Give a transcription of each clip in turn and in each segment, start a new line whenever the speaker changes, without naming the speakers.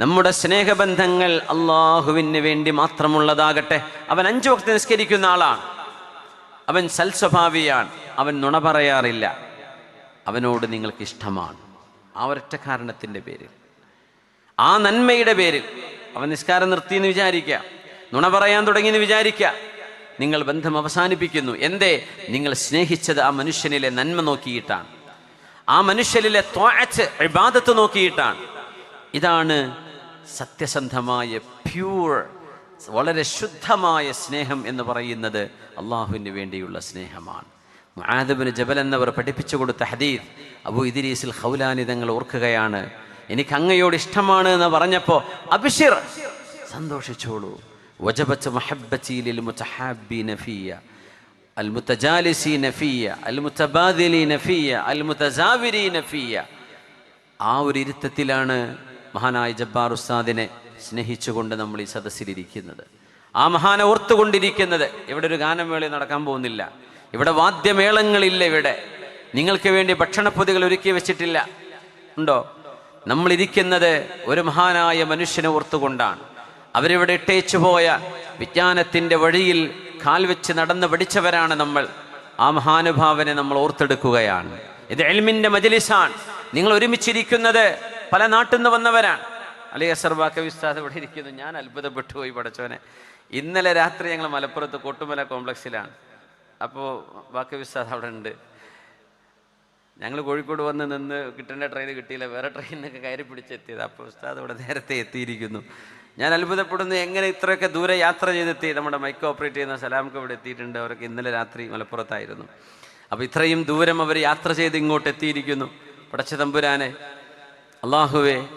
നമ്മുടെ സ്നേഹബന്ധങ്ങൾ അള്ളാഹുവിന് വേണ്ടി മാത്രമുള്ളതാകട്ടെ. അവൻ അഞ്ചു വക്ത നിസ്കരിക്കുന്ന ആളാണ്. അവൻ സൽസ്വഭാവിയാണ്. അവൻ നുണ പറയാറില്ല. അവനോട് നിങ്ങൾക്ക് ഇഷ്ടമാണ്. ആ ഒരൊറ്റ കാരണത്തിന്റെ പേരിൽ. ആ നന്മയുടെ പേരിൽ. അവൻ നിസ്കാരം നിർത്തി എന്ന് വിചാരിക്കുക. നുണ പറയാൻ തുടങ്ങിയെന്ന് വിചാരിക്കുക. നിങ്ങൾ ബന്ധം അവസാനിപ്പിക്കുന്നു. എന്തേ? നിങ്ങൾ സ്നേഹിച്ചത് ആ മനുഷ്യനിലെ നന്മ നോക്കിയിട്ടാണ്. ആ മനുഷ്യരിലെ ത്വാച്ച് ഇബാദത്ത് നോക്കിയിട്ടാണ്. ഇതാണ് സത്യസന്ധമായ പ്യൂർ വളരെ ശുദ്ധമായ സ്നേഹം എന്ന് പറയുന്നത് അള്ളാഹുവിന് വേണ്ടിയുള്ള സ്നേഹമാണ്. മുആദബിന് ജബൽ എന്നവർ പഠിപ്പിച്ചു കൊടുത്ത ഹദീദ് അബു ഇദിരീസിൽ ഹൗലാനിതങ്ങൾ ഓർക്കുകയാണ് എനിക്ക് അങ്ങയോട് ഇഷ്ടമാണ് എന്ന് പറഞ്ഞപ്പോൾ അബിഷിർ സന്തോഷിച്ചോളൂ. വജബത്ത് മഹബീലിൽ ലിൽ മുതഹാബ്ബീന അൽമുത്തജാലിസി നഫിയ നഫിയ നഫിയ ആ ഒരു ഇരുത്തത്തിലാണ് മഹാനായ ജബ്ബാർ ഉസ്താദിനെ സ്നേഹിച്ചുകൊണ്ട് നമ്മൾ ഈ സദസ്സിലിരിക്കുന്നത്. ആ മഹാന ഓർത്തുകൊണ്ടിരിക്കുന്നത് ഇവിടെ ഒരു ഗാനമേള നടക്കാൻ പോകുന്നില്ല. ഇവിടെ വാദ്യമേളങ്ങളില്ല ഇവിടെ. നിങ്ങൾക്ക് വേണ്ടി ഭക്ഷണപ്പൊതികൾ ഒരുക്കി വെച്ചിട്ടില്ല. ഉണ്ടോ? നമ്മളിരിക്കുന്നത് ഒരു മഹാനായ മനുഷ്യനെ ഓർത്തുകൊണ്ടാണ്. അവരിവിടെ ഇട്ടേച്ചു പോയ വിജ്ഞാനത്തിന്റെ വഴിയിൽ കാൽ വെച്ച് നടന്ന് പഠിച്ചവരാണ് നമ്മൾ. ആ മഹാനുഭാവനെ നമ്മൾ ഓർത്തെടുക്കുകയാണ്. ഇത് എൽമിന്റെ മജലിസാണ്. നിങ്ങൾ ഒരുമിച്ചിരിക്കുന്നത് പല നാട്ടിൽ നിന്ന് വന്നവരാണ്. അലി അസർബാക്ക വിസ്താദ് ഇവിടെ ഇരിക്കുന്നു. ഞാൻ അത്ഭുതപ്പെട്ടു പോയി പഠിച്ചവനെ. ഇന്നലെ രാത്രി ഞങ്ങൾ മലപ്പുറത്ത് കോട്ടുമല കോംപ്ലക്സിലാണ്. അപ്പോൾ ബാക്കി വിസ്താദ് അവിടെ ഉണ്ട്. ഞങ്ങൾ കോഴിക്കോട് വന്ന് നിന്ന് കിട്ടേണ്ട ട്രെയിൻ കിട്ടിയില്ല. വേറെ ട്രെയിനൊക്കെ കയറി പിടിച്ചെത്തിയത്. അപ്പോൾ ഉസ്താദ് ഇവിടെ നേരത്തെ എത്തിയിരിക്കുന്നു. ഞാൻ അത്ഭുതപ്പെടുന്നു എങ്ങനെ ഇത്രയൊക്കെ ദൂരെ യാത്ര ചെയ്തെത്തി. നമ്മുടെ മൈക്ക് ഓപ്പറേറ്റ് ചെയ്യുന്ന സലാമൊക്കെ ഇവിടെ എത്തിയിട്ടുണ്ട്. അവരൊക്കെ ഇന്നലെ രാത്രി മലപ്പുറത്തായിരുന്നു. അപ്പോൾ ഇത്രയും ദൂരം അവർ യാത്ര ചെയ്ത് ഇങ്ങോട്ട് എത്തിയിരിക്കുന്നു. പടച്ച തമ്പുരാനെ അള്ളാഹുവെ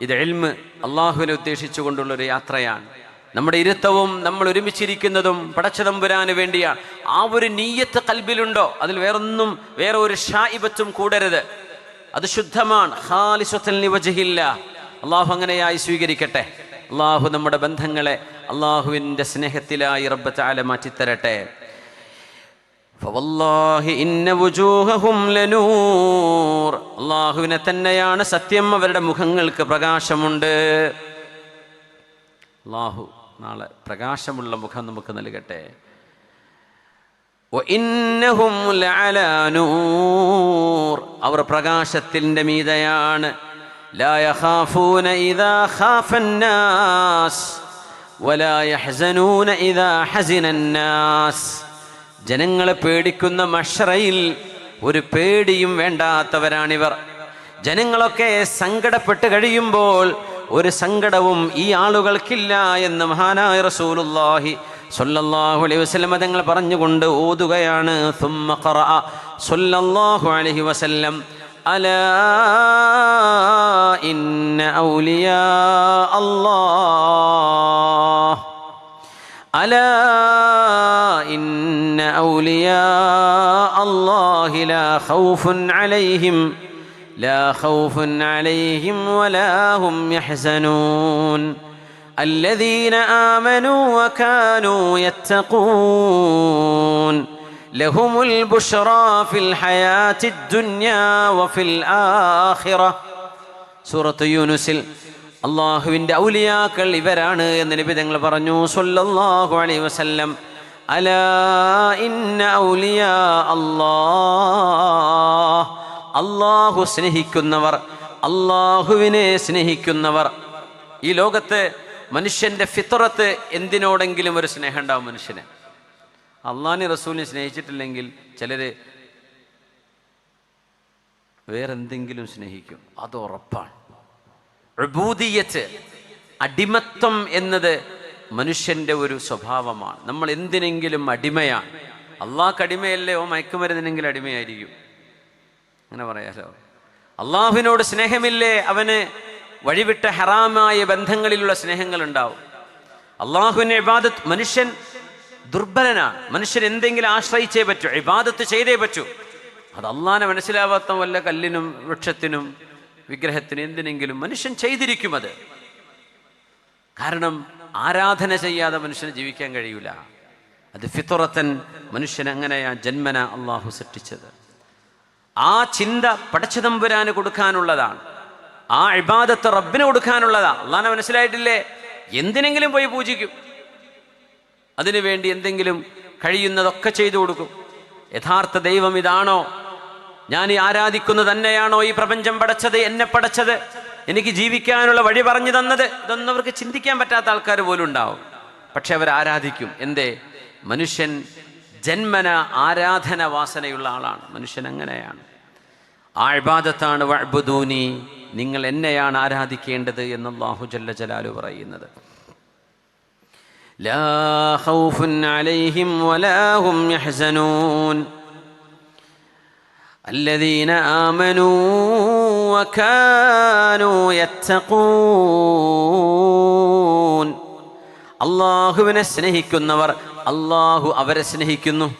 ഇത് എൽമ് അള്ളാഹുവിനെ ഉദ്ദേശിച്ചുകൊണ്ടുള്ളൊരു യാത്രയാണ്. നമ്മുടെ ഇരുത്തവും നമ്മൾ ഒരുമിച്ചിരിക്കുന്നതും പടച്ചതമ്പുരാന് വേണ്ടിയാണ് ആ ഒരു നീയത്ത് കൽബിലുണ്ടോ? അതിൽ വേറൊന്നും വേറെ ഒരു ഷായിബത്തും കൂടരുത്. അത് ശുദ്ധമാണ്. അള്ളാഹു അങ്ങനെയായി സ്വീകരിക്കട്ടെ. അള്ളാഹു നമ്മുടെ ബന്ധങ്ങളെ അള്ളാഹുവിന്റെ സ്നേഹത്തിലായി റബ്ബത്താല മാറ്റിത്തരട്ടെ. അള്ളാഹുവിനെ തന്നെയാണ് സത്യം അവരുടെ മുഖങ്ങൾക്ക് പ്രകാശമുണ്ട്. അള്ളാഹു നാളെ പ്രകാശമുള്ള മുഖം നമുക്ക് നൽകട്ടെ. അവർ പ്രകാശത്തിന്റെ മീതയാണ്. ജനങ്ങളെ പേടിക്കുന്ന മഷറയിൽ ഒരു പേടിയും വേണ്ടാത്തവരാണിവർ. ജനങ്ങളൊക്കെ സങ്കടപ്പെട്ട് കഴിയുമ്പോൾ ഒരു സങ്കടവും ഈ ആളുകൾക്കില്ല എന്ന് മഹാനായ റസൂലുല്ലാഹി സല്ലല്ലാഹു അലൈഹി വസല്ലം തങ്ങൾ പറഞ്ഞുകൊണ്ട് ഓതുകയാണ്. സൊല്ലാഹു അലഹി വസല്ലം അല ഇന്ന ഔലിയ അല്ലാഹ് അല ഇന്ന ഔലിയ അല്ലാഹി ലാ ഖൗഫുൻ അലൈഹിം لا خوف عليهم ولا هم يحزنون الذين آمنوا وكانوا يتقون لهم البشرى في الحياة الدنيا وفي الآخرة സൂറത്ത് യൂനുസിൽ അള്ളാഹുവിൻ്റെ ഔലിയാക്കൾ ഇവരാണ് എന്ന് നബി തങ്ങൾ പറഞ്ഞു സല്ലല്ലാഹു അലൈഹി വസല്ലം അലാ ഇന്ന ഔലിയാ അല്ലാഹ് അള്ളാഹു സ്നേഹിക്കുന്നവർ അള്ളാഹുവിനെ സ്നേഹിക്കുന്നവർ. ഈ ലോകത്തെ മനുഷ്യന്റെ ഫിത്രത്ത് എന്തിനോടെങ്കിലും ഒരു സ്നേഹം ഉണ്ടാവും മനുഷ്യന്? അള്ളാഹിനെ റസൂലിനെ സ്നേഹിച്ചിട്ടില്ലെങ്കിൽ ചിലർ വേറെന്തെങ്കിലും സ്നേഹിക്കും. അത് ഉറപ്പാണ്. അടിമത്വം എന്നത് മനുഷ്യന്റെ ഒരു സ്വഭാവമാണ്. നമ്മൾ എന്തിനെങ്കിലും അടിമയാണ്. അള്ളാഹ് അടിമയല്ലേ? ഓ മയക്കുമരുന്നിനെങ്കിലും അടിമയായിരിക്കും. അങ്ങനെ പറയാലോ. അള്ളാഹുവിനോട് സ്നേഹമില്ലേ? അവന് വഴിവിട്ട ഹറാമായ ബന്ധങ്ങളിലുള്ള സ്നേഹങ്ങൾ ഉണ്ടാവും അള്ളാഹുവിനെ ഇബാദത്ത് മനുഷ്യൻ ദുർബലനാണ്. മനുഷ്യൻ എന്തെങ്കിലും ആശ്രയിച്ചേ പറ്റൂ ഇബാദത്ത് ചെയ്തേ പറ്റൂ. അത് അള്ളാനെ മനസ്സിലാവാത്ത വല്ല കല്ലിനും വൃക്ഷത്തിനും വിഗ്രഹത്തിനും എന്തിനെങ്കിലും മനുഷ്യൻ ചെയ്തിരിക്കും അത്. കാരണം ആരാധന ചെയ്യാതെ മനുഷ്യന് ജീവിക്കാൻ കഴിയൂല. അത് ഫിത്തുറത്തൻ മനുഷ്യൻ അങ്ങനെയാ ജന്മന അള്ളാഹു സൃഷ്ടിച്ചത്. ആ ചിന്ത പടച്ചതമ്പുരാന് കൊടുക്കാനുള്ളതാണ്. ആ ഇബാദത്ത് റബ്ബിന് കൊടുക്കാനുള്ളതാ അള്ളാനെ മനസ്സിലായിട്ടില്ലേ? എന്തിനെങ്കിലും പോയി പൂജിക്കും. അതിനുവേണ്ടി എന്തെങ്കിലും കഴിയുന്നതൊക്കെ ചെയ്തു കൊടുക്കും. യഥാർത്ഥ ദൈവം ഇതാണോ? ഞാൻ ഈ ആരാധിക്കുന്നത് തന്നെയാണോ ഈ പ്രപഞ്ചം പടച്ചത്? എന്നെ പടച്ചത്? എനിക്ക് ജീവിക്കാനുള്ള വഴി പറഞ്ഞു തന്നത്? ഇതൊന്നും അവർക്ക് ചിന്തിക്കാൻ പറ്റാത്ത ആൾക്കാർ പോലും ഉണ്ടാവും. പക്ഷെ അവർ ആരാധിക്കും. എന്തേ? മനുഷ്യൻ ജന്മന ആരാധന വാസനയുള്ള ആളാണ് മനുഷ്യൻ അങ്ങനെയാണ് ആ ഇബാദത്താണ് വഅ്ബുദൂനി നിങ്ങൾ എന്നെയാണ് ആരാധിക്കേണ്ടത് എന്ന് അല്ലാഹു ജല്ല ജലാലു പറയുന്നത് ലാ ഖൗഫുൻ അലൈഹിം വലാ ഹും യഹ്സനൂൻ الذين آمنوا وكانوا يتقون അള്ളാഹുവിനെ സ്നേഹിക്കുന്നവർ അള്ളാഹു അവരെ സ്നേഹിക്കുന്നു.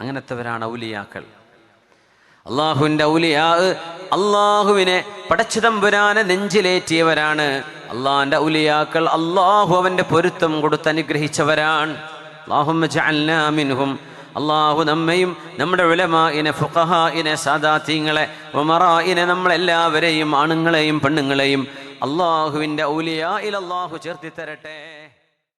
അങ്ങനത്തെവരാണ് ഔലിയാക്കൾ. അള്ളാഹുവിന്റെ ഔലിയാ അള്ളാഹുവിനെ പടച്ചിതമ്പുരാനെ നെഞ്ചിലേറ്റിയവരാണ്. അള്ളാഹിന്റെ ഔലിയാക്കൾ അള്ളാഹു അവന്റെ പൊരുത്തം കൊടുത്ത് അനുഗ്രഹിച്ചവരാണ്. അള്ളാഹു നമ്മയും നമ്മുടെ ഉലമായിനെ ഫുഖഹായിനെ സാദാത്യങ്ങളെ ഒമറായിനെ നമ്മളെല്ലാവരെയും ആണുങ്ങളെയും പെണ്ണുങ്ങളെയും അള്ളാഹുവിന്റെ ഔലിയായിൽ അള്ളാഹു ചേർത്തി തരട്ടെ